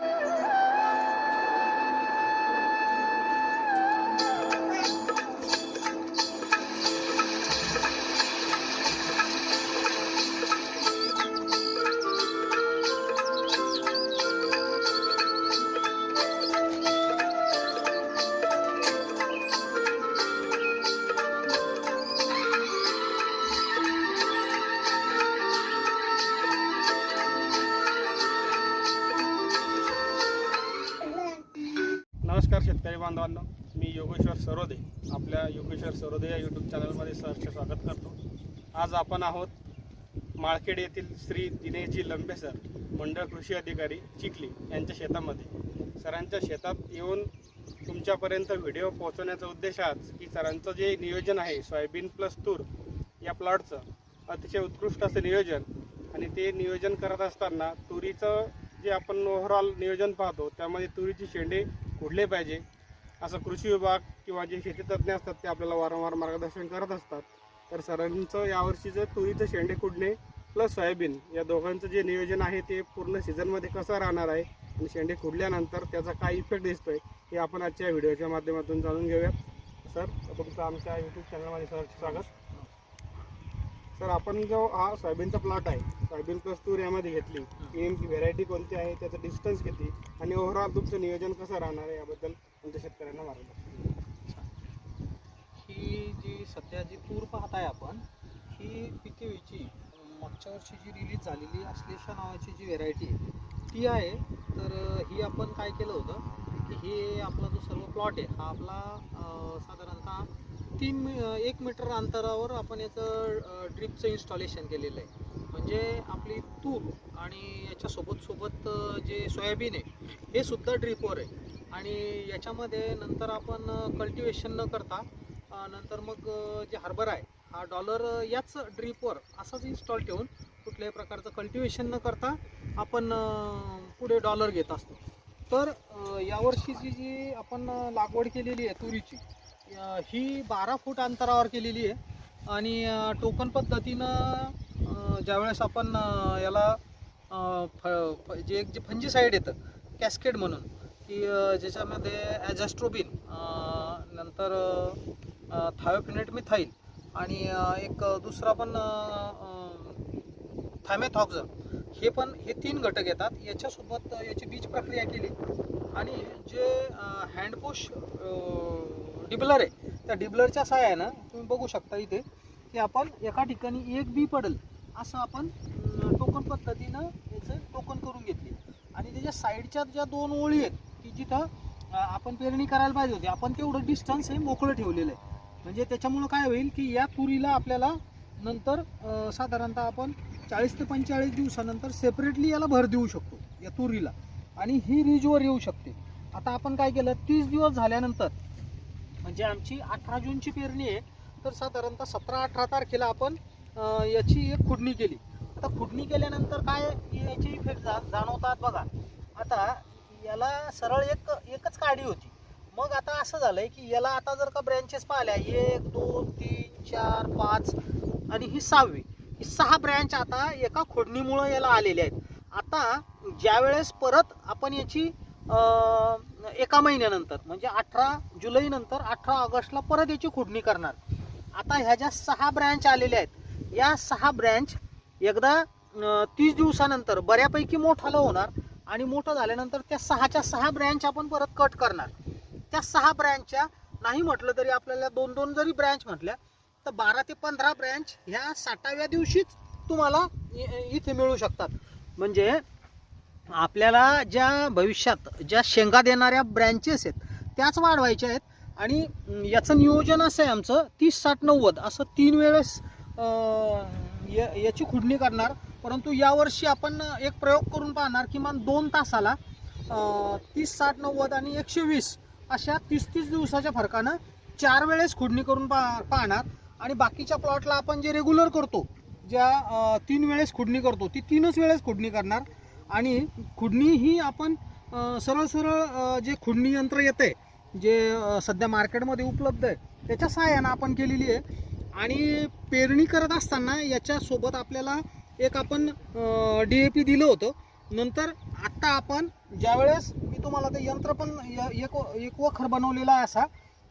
you मित्रांनो मी योगेश्वर सरोदे आपल्या योगेश्वर सरोदे या यूट्यूब चॅनलमध्ये सहर्ष स्वागत करतो. आज आपण आहोत माळखेड येथील श्री दिनेशजी लंबे सर मंडळ कृषी अधिकारी चिखली यांच्या शेतामध्ये. सरांच्या शेतात येऊन तुमच्यापर्यंत व्हिडिओ पोहोचवण्याचा उद्देश आज की सरांचं जे नियोजन आहे सोयाबीन प्लस तूर या प्लॉटचं अतिशय उत्कृष्ट असं नियोजन आणि ते नियोजन करत असताना तुरीचं जे आपण ओव्हरऑल नियोजन पाहतो त्यामध्ये तुरीची शेंडे कुठले पाहिजे? असं कृषी विभाग किंवा जे शेतीतज्ञ असतात ते आपल्याला वारंवार मार्गदर्शन करत असतात. तर सरांचं यावर्षीचं तुरीचं शेंडे कुडणे प्लस सोयाबीन या दोघांचं जे नियोजन आहे ते पूर्ण सीझनमध्ये कसं राहणार आहे आणि शेंडे खुडल्यानंतर त्याचा काय इफेक्ट दिसतोय हे आपण आजच्या व्हिडिओच्या माध्यमातून जाणून घेऊयात. सर तुमचं आमच्या यूट्यूब चॅनलमध्ये सर स्वागत. सर आपण जो हा सोयाबीनचा प्लॉट आहे सोयाबीन प्लस तूर यामध्ये घेतली. नेमकी व्हेरायटी कोणती आहे त्याचं डिस्टन्स किती आणि ओव्हरऑल तुमचं नियोजन कसं राहणार आहे याबद्दल आमच्या शेतकऱ्यांना मार्गदर्शन ही जी सध्या जी तूर पाहत आहे आपण ही पिकेवीची मागच्या वर्षी जी रिलीज झालेली अश्लेषा नावाची जी व्हेरायटी आहे ती आहे. तर ही आपण काय केलं होतं की हे आपला जो सर्व प्लॉट आहे हा आपला साधारणतः तीन मी एक मीटर अंतरावर आपण याचं ड्रिपचं इन्स्टॉलेशन केलेलं आहे. म्हणजे आपली तूर आणि याच्यासोबत सोबत जे सोयाबीन आहे हे सुद्धा ड्रिपवर आहे. आणि याच्यामध्ये नंतर आपण कल्टिवेशन न करता नंतर मग जे हार्बर आहे हा डॉलर याच ड्रीपवर असाच इन्स्टॉल ठेवून कुठल्याही प्रकारचं कल्टिवेशन न करता आपण पुढे डॉलर घेत असतो. तर यावर्षीची जी आपण लागवड केलेली आहे तुरीची ही बारा फूट अंतरावर केलेली आहे. आणि टोकन पद्धतीनं ज्यावेळेस आपण याला फ जे एक जे फंजी साईड येतं कॅस्केड म्हणून की ज्याच्यामध्ये ॲजॅस्ट्रोबिन नंतर थायोफिनेट मिथाईल आणि एक दुसरा पण थायमेथॉक्झन हे पण हे तीन घटक येतात. याच्यासोबत याची बीज प्रक्रिया केली. आणि जे हँडपोश डिबलर आहे. त्या डिबलरच्या सहाय्यानं तुम्ही बघू शकता इथे की आपण एका ठिकाणी एक बी पडेल असं आपण टोकन पद्धतीनं याचं टोकन करून घेतली. आणि त्याच्या साईडच्या ज्या दोन ओळी आहेत की जिथं आपण पेरणी करायला पाहिजे होती आपण तेवढं डिस्टन्स हे मोकळं ठेवलेलं आहे. म्हणजे त्याच्यामुळं काय होईल की या तुरीला आपल्याला नंतर साधारणतः आपण चाळीस ते पंचेचाळीस दिवसानंतर सेपरेटली याला भर देऊ शकतो या तुरीला. आणि ही रीजवर येऊ शकते. आता आपण काय केलं तीस दिवस झाल्यानंतर म्हणजे आमची अठरा जूनची पेरणी आहे तर साधारणतः सतरा अठरा तारखेला आपण याची एक खुडणी केली. आता खुडणी केल्यानंतर काय याचे इफेक्ट जा जाणवतात बघा. आता याला सरळ एक एकच काडी होती. मग आता असं झालंय की याला आता जर का ब्रँचेस पाहिल्या एक दोन तीन चार पाच आणि ही सहावी ही सहा ब्रँच आता एका खोडणीमुळं याला आलेल्या आहेत. आता ज्यावेळेस परत आपण याची एका महिन्यानंतर म्हणजे अठरा जुलैनंतर अठरा ऑगस्टला परत याची खुडणी करणार. आता ह्या ज्या सहा ब्रँच आलेल्या आहेत या सहा ब्रँच एकदा तीस दिवसानंतर बऱ्यापैकी मोठाला होणार आणि मोठं झाल्यानंतर त्या सहाच्या सहा ब्रँच आपण परत कट करणार. त्या सहा ब्रँचच्या नाही म्हटलं तरी आपल्याला दोन दोन जरी ब्रँच म्हटल्या तर बारा ते पंधरा ब्रँच ह्या साठाव्या दिवशीच तुम्हाला इथे मिळू शकतात. म्हणजे आपल्याला ज्या भविष्यात ज्या शेंगा देणाऱ्या ब्रँचेस आहेत त्याच वाढवायच्या आहेत. आणि याचं नियोजन असं आहे आमचं तीस साठ नव्वद असं तीन वेळेस याची खुडणी करणार. परंतु यावर्षी आपण एक प्रयोग करून पाहणार किमान दोन तासाला तीस साठ नव्वद आणि एकशे वीस अशा तीस तीस दिवसाच्या फरकानं चार वेळेस खुडणी करून पा पाहणार. आणि बाकीच्या प्लॉटला आपण जे रेग्युलर करतो ज्या तीन वेळेस खुडणी करतो ती तीनच वेळेस खुडणी करणार. आणि खुडणी ही आपण सरळ सरळ जे खुडणी यंत्र येते जे सध्या मार्केटमध्ये उपलब्ध आहे त्याच्या सहाय्यानं आपण केलेली आहे. आणि पेरणी करत असताना याच्यासोबत आपल्याला एक आपण डी ए पी दिलं होतं. नंतर आत्ता आपण ज्यावेळेस मी तुम्हाला ते यंत्र पण य- एक एक वखर बनवलेला आहे असा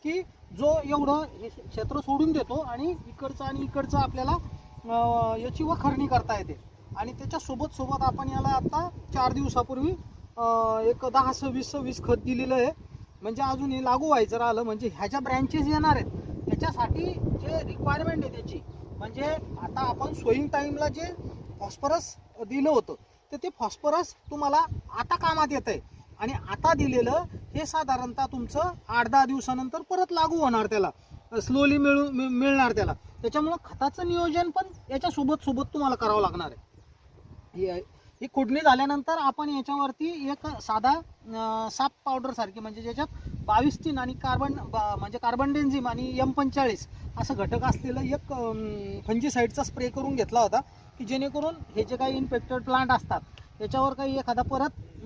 की जो एवढं क्षेत्र सोडून देतो आणि इकडचं आणि इकडचं आपल्याला याची वखरणी करता येते. आणि त्याच्या सोबत सोबत आपण याला आता चार दिवसापूर्वी एक दहा सव्वीस वीस खत दिलेलं आहे. म्हणजे अजून हे लागू व्हायचं राहिलं म्हणजे ह्याच्या ब्रँचेस येणार आहेत. त्याच्यासाठी जे रिक्वायरमेंट आहे त्याची म्हणजे आता आपण सोईंग टाईमला जे फॉस्फरस दिलं होतं तर ते फॉस्फरस तुम्हाला आता कामात येत आहे आणि आता दिलेलं हे साधारणतः तुमचं आठ दहा दिवसानंतर परत लागू होणार त्याला. स्लोली मिळू मिळणार त्याला. त्याच्यामुळं खताचं नियोजन पण याच्यासोबत सोबत तुम्हाला करावं लागणार आहे. हे- ही खुडणी झाल्यानंतर आपण याच्यावरती एक साधा साप पावडर सारखी म्हणजे ज्याच्यात बावीस तीन आणि कार्बन बा- म्हणजे कार्बन डेन्झिम आणि एम पंचेचाळीस असं घटक असलेलं एक फंजीसाईडचा स्प्रे करून घेतला होता की जेणेकरून हे जे काही इन्फेक्टेड प्लांट असतात याच्यावर काही एखादा परत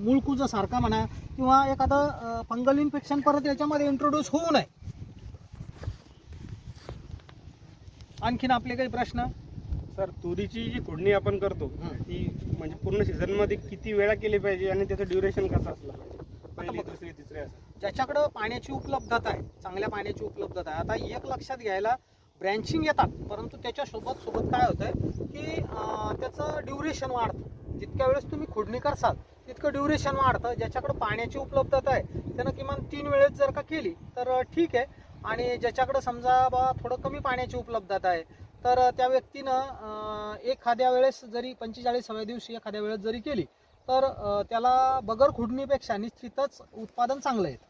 मुळकुजासारखा म्हणा किंवा एखादं फंगल इन्फेक्शन परत याच्यामध्ये इंट्रोड्यूस होऊ नये. आणखीन आपले काही प्रश्न? सर तुरीची जी फोडणी आपण करतो. ती म्हणजे पूर्ण सीझनमध्ये किती वेळा केली पाहिजे आणि त्याचं ड्युरेशन कसं असलं? पाहिजे पहिली. दुसरी तिसरी असं. ज्याच्याकडं पाण्याची उपलब्धता आहे चांगल्या पाण्याची उपलब्धता आहे. आता एक लक्षात घ्यायला ब्रँचिंग येतात परंतु त्याच्या सोबत सोबत काय होतंय की त्याचं ड्युरेशन वाढतं. जितक्या वेळेस तुम्ही खुडणी करसाल तितकं ड्युरेशन वाढतं. ज्याच्याकडे पाण्याची उपलब्धता आहे त्यानं किमान तीन वेळेस जर का केली तर ठीक आहे. आणि ज्याच्याकडे समजा बा थोडं कमी पाण्याची उपलब्धता आहे तर त्या व्यक्तीनं एखाद्या वेळेस जरी पंचेचाळीसाव्या दिवशी एखाद्या वेळेस जरी केली तर त्याला बगर खुडणीपेक्षा निश्चितच उत्पादन चांगलं येतं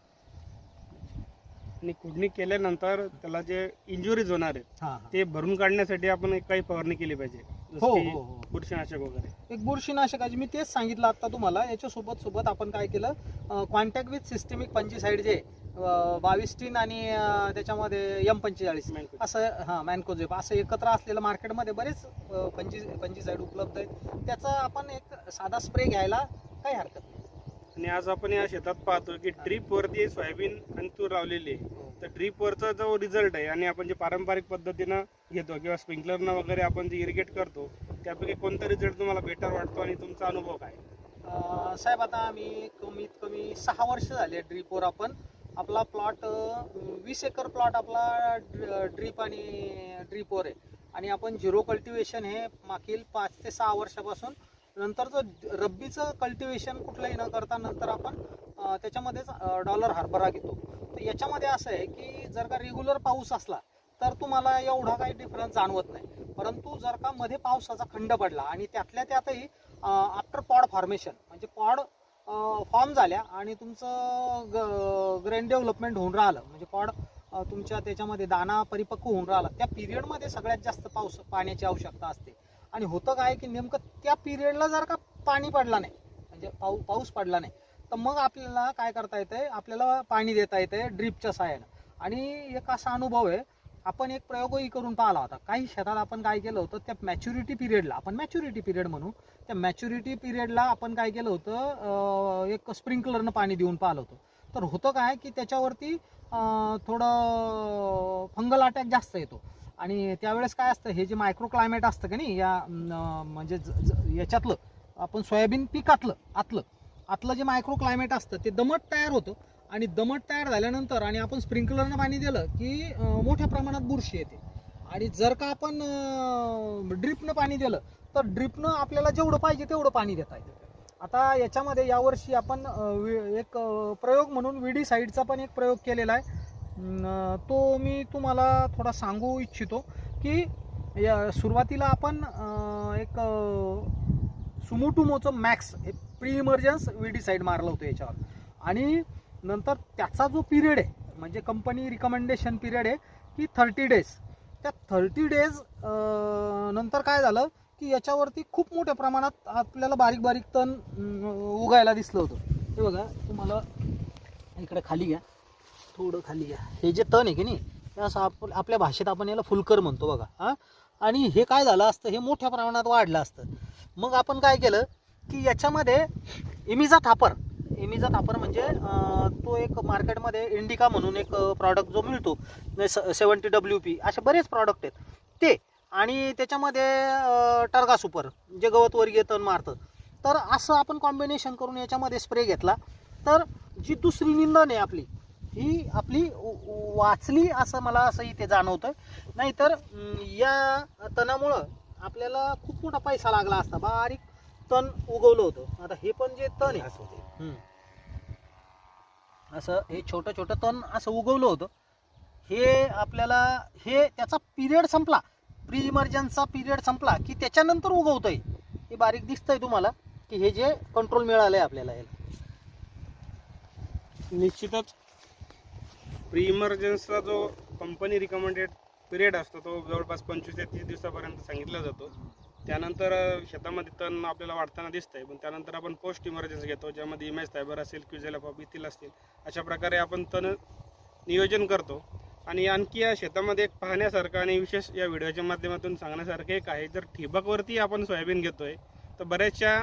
आणि खुडणी केल्यानंतर त्याला जे इंजुरीज होणार आहेत ते भरून काढण्यासाठी आपण एक काही फवारणी केली पाहिजे. हो, हो, हो. बुरशीनाशक वगैरे. एक बुरशीनाशकाची मी तेच सांगितलं आता तुम्हाला. याच्या सोबत सोबत आपण काय केलं कॉन्टॅक्ट विथ सिस्टेमिक पंचीसाईड जे बावीस टीन आणि त्याच्यामध्ये एम पंचेचाळीस. असं हां मॅनकोजेब असं एकत्र असलेलं मार्केटमध्ये बरेच अं, पंची पंचीसाईड उपलब्ध आहेत. त्याचा आपण एक साधा स्प्रे घ्यायला काही हरकत नाही. आणि आज आपण या शेतात पाहतो की ड्रीप वरती सोयाबीन आणि तूर लावलेली आहे. तर ड्रीप वरचा जो रिझल्ट आहे आणि आपण जे पारंपरिक पद्धतीनं घेतो किंवा स्प्रिंकलरनं वगैरे आपण जे इरिगेट करतो त्यापैकी कोणता रिझल्ट तुम्हाला बेटर वाटतो आणि तुमचा अनुभव काय? साहेब आता आम्ही कमीत कमी सहा वर्ष झाले ड्रीपवर आपण. आपला प्लॉट वीस एकर प्लॉट आपला ड्रीप आणि ड्रीपवर आहे. आणि आपण झिरो कल्टिवेशन हे मागील पाच ते सहा वर्षापासून नंतरचं रब्बीचं कल्टिवेशन कुठलंही न करता नंतर आपण त्याच्यामध्येच डॉलर हरभरा घेतो. तर याच्यामध्ये असं आहे की जर का रेग्युलर पाऊस असला तर तुम्हाला एवढा काही डिफरन्स जाणवत नाही. परंतु जर का मध्ये पावसाचा खंड पडला आणि त्यातल्या त्यातही आफ्टर पॉड फॉर्मेशन म्हणजे पॉड फॉर्म झाल्या आणि तुमचं ग्रेन डेव्हलपमेंट होऊन राहिलं. म्हणजे पॉड तुमच्या त्याच्यामध्ये दाना परिपक्व होऊन राहिला. त्या पिरियडमध्ये सगळ्यात जास्त पाऊस पाण्याची आवश्यकता असते. आणि होतं काय की नेमकं त्या पिरियडला जर का पाणी पडला नाही म्हणजे पाऊ पाऊस पडला नाही तर मग आपल्याला काय करता येतंय? आपल्याला पाणी देता येतंय ड्रीपच्या सहाय्यानं. आणि एक असा अनुभव आहे आपण एक प्रयोगही करून पाहिला होता. काही शेतात आपण काय केलं होतं त्या मॅच्युरिटी पिरियडला आपण मॅच्युरिटी पिरियड म्हणू त्या मॅच्युरिटी पिरियडला आपण काय केलं होतं एक स्प्रिंकलरनं पाणी देऊन पाहिलं होतं. तर होतं काय की त्याच्यावरती थोडं फंगल अटॅक जास्त येतो. आणि त्यावेळेस काय असतं हे जे मायक्रो क्लायमेट असतं का नाही या म्हणजे ज- याच्यातलं आपण सोयाबीन पिकातलं आतलं आतलं जे मायक्रो क्लायमेट असतं ते दमट तयार होतं. आणि दमट तयार झाल्यानंतर आणि आपण स्प्रिंकलरनं पाणी दिलं की मोठ्या प्रमाणात बुरशी येते. आणि जर का आपण ड्रिपनं पाणी दिलं तर ड्रिपनं आपल्याला जेवढं पाहिजे तेवढं पाणी देता येतं. आता याच्यामध्ये यावर्षी आपण वि- एक प्रयोग म्हणून विडी साईडचा पण एक प्रयोग केलेला आहे. तो मी तुम्हाला थोडा सांगू इच्छितो की या सुरुवातीला आपण एक सुमोटुमोचं मॅक्स हे प्री इमर्जन्स विडीसाईड मारलं होतं याच्यावर. आणि नंतर त्याचा जो पिरियड आहे म्हणजे कंपनी रिकमेंडेशन पिरियड आहे की थर्टी डेज त्या थर्टी डेज नंतर काय झालं की याच्यावरती खूप मोठ्या प्रमाणात आपल्याला बारीक बारीक तण उगायला दिसलं होतं. हे बघा तुम्हाला इकडे खाली घ्या. थोडं खाली घ्या. हे जे तण आहे की नाही ते असं आप आपल्या भाषेत आपण याला फुलकर म्हणतो बघा हां. आणि हे काय झालं असतं हे मोठ्या प्रमाणात वाढलं असतं. मग आपण काय केलं की याच्यामध्ये इमिजा थापर इमिजा थापर म्हणजे तो एक मार्केटमध्ये इंडिका म्हणून एक प्रॉडक्ट जो मिळतो म्हणजे सेवन्टी डब्ल्यू पी असे बरेच प्रॉडक्ट आहेत. ते आणि त्याच्यामध्ये टर्गा सुपर जे गवतवर्गीय तण मारतं. तर असं आपण कॉम्बिनेशन करून याच्यामध्ये स्प्रे घेतला. तर जी दुसरी निंदन आहे आपली ही आपली वाचली असं मला असं इथे जाणवतं नाहीतर या तणामुळं आपल्याला खूप मोठा पैसा लागला असता. बारीक तण उगवलं होतं. आता हे पण जे तण आहे हम्म. असं हे छोटं छोटं तण असं उगवलं होतं. हे आपल्याला हे त्याचा पिरियड संपला. प्री इमर्जन्सचा पिरियड संपला की त्याच्यानंतर उगवतंय. हे बारीक दिसतंय तुम्हाला की हे जे कंट्रोल मिळालंय आपल्याला याला. निश्चितच प्री इमर्जन्सचा जो कंपनी रिकमेंडेड पिरियड असतो तो जवळपास पंचवीस ते तीस दिवसापर्यंत सांगितला जातो. त्यानंतर शेतामध्ये तण आपल्याला वाढताना दिसतंय. पण त्यानंतर आपण पोस्ट इमर्जन्सी घेतो ज्यामध्ये इमेज फायबर असेल क्युझेला इथील असतील अशा प्रकारे आपण तण नियोजन करतो. आणि आणखी या शेतामध्ये एक पाहण्यासारखं आणि विशेष या व्हिडिओच्या माध्यमातून सांगण्यासारखं एक आहे. जर ठिबकवरती आपण सोयाबीन घेतोय तर बऱ्याचशा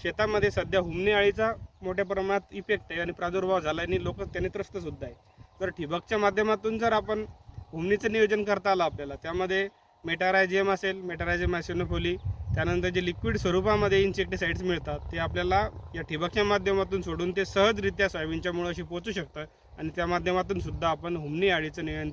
शेतामध्ये सध्या हुमणी अळीचा मोठ्या प्रमाणात इफेक्ट आहे आणि प्रादुर्भाव झाला आणि लोक त्याने त्रस्तसुद्धा आहे. तर ठिबकच्या माध्यमातून जर आपण हुमणीचं नियोजन करता आलं आपल्याला त्यामध्ये मेटारायझियम असेल मेटारायझियम ॲसिनोफोली त्यानंतर जे लिक्विड स्वरूपामध्ये इन्सेक्टिसाइड्स मिळतात ते आपल्याला या ठिबकच्या माध्यमातून सोडून ते सहजरित्या सोयाबीनच्या मुळाशी पोचू शकतं आणि त्या माध्यमातून सुद्धा आपण हुमणी आळीचं नियं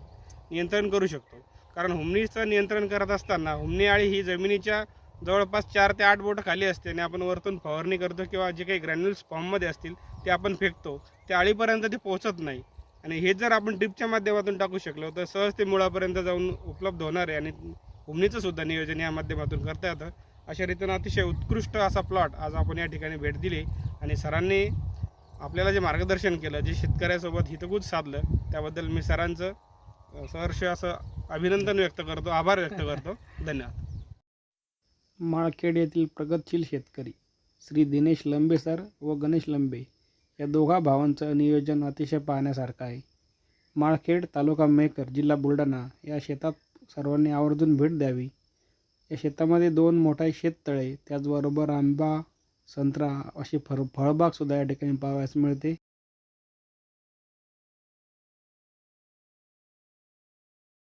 नियंत्रण करू शकतो. कारण हुमणीचं नियंत्रण करत असताना हुमणी आळी ही जमिनीच्या जवळपास चार ते आठ बोटं खाली असते आणि आपण वरतून फवारणी करतो किंवा जे काही ग्रॅन्युल्स फॉर्ममध्ये असतील ते आपण फेकतो. त्या अळीपर्यंत ते पोहोचत नाही. आणि हे जर आपण ड्रिपच्या माध्यमातून टाकू शकलो तर सहज ते मुळापर्यंत जाऊन उपलब्ध होणार आहे. आणि हुमणीचं सुद्धा नियोजन या माध्यमातून करता येतं. अशा रीतीनं अतिशय उत्कृष्ट असा प्लॉट आज आपण या ठिकाणी भेट दिली. आणि सरांनी आपल्याला जे मार्गदर्शन केलं जे शेतकऱ्यासोबत हितगुज साधलं त्याबद्दल मी सरांचं सहर्ष असं अभिनंदन व्यक्त करतो आभार व्यक्त करतो. धन्यवाद. माळखेड येथील प्रगतशील शेतकरी श्री दिनेश लंबे सर व गणेश लंबे. या दोघा भावांचं नियोजन अतिशय पाहण्यासारखं आहे. माळखेड तालुका मेकर जिल्हा बुलढाणा या शेतात सर्वांनी आवर्जून भेट द्यावी. या शेतामध्ये दोन मोठा शेततळे त्याचबरोबर आंबा संत्रा अशी फळ फळबागसुद्धा या ठिकाणी पाहावयास मिळते.